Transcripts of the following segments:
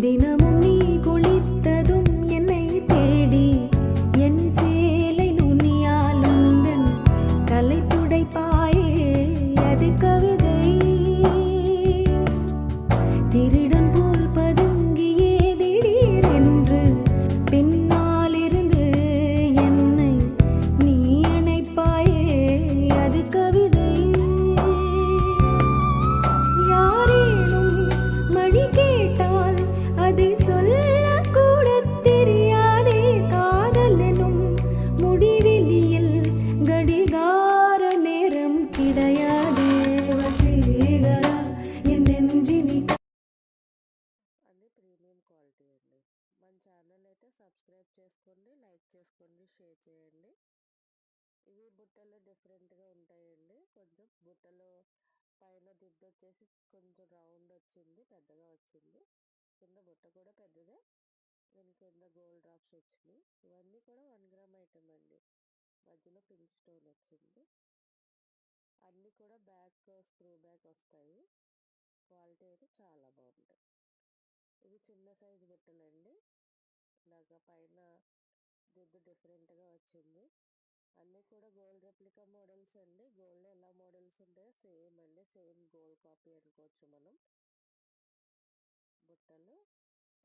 தினமும் premium quality అండి. మన ఛానల్ అయితే సబ్స్క్రైబ్ చేసుకోండి లైక్ చేసుకోండి షేర్ చేయండి. ఇవి బుట్టలు డిఫరెంట్గా ఉంటాయండి. కొంచెం బుట్టలు పైన దిద్దు వచ్చేసి కొంచెం రౌండ్ వచ్చింది పెద్దగా వచ్చింది. కింద బుట్ట కూడా పెద్దదే. దీని కింద గోల్డ్ డ్రాప్స్ వచ్చినాయి ఇవన్నీ కూడా వన్ గ్రామ్ ఐటమ్ అండి. మధ్యలో పింక్ స్టోన్ వచ్చింది. అన్నీ కూడా బ్యాక్ స్క్రూ బ్యాక్ వస్తాయి. క్వాలిటీ అయితే చాలా ఇవి చిన్న సైజు బుట్టలండి ఇలాగ పైన దిద్దు డిఫరెంట్గా వచ్చింది. అన్నీ కూడా గోల్డ్ రెప్లికా మోడల్స్ అండి. గోల్డ్ ఎలా మోడల్స్ ఉంటాయో సేమ్ అండి. సేమ్ గోల్డ్ కాపీ అనుకోవచ్చు మనం. బుట్టలు.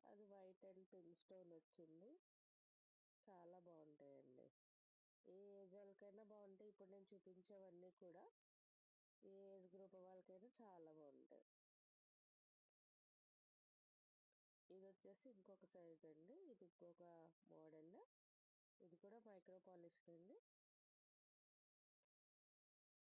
అది వైట్ అండ్ పింక్ స్టోన్ వచ్చింది. చాలా బాగుంటాయండి. ఏ ఏజ్ వాళ్ళకైనా బాగుంటాయి. ఇప్పుడు నేను చూపించేవన్నీ కూడా. ఏ ఏజ్ గ్రూప్ వాళ్ళకైనా చాలా బాగుంటాయి. వచ్చేసి ఇంకొక సైజ్ అండి. ఇది ఇంకొక మోడల్. ఇది కూడా మైక్రో పాలిష్డ్ అండి.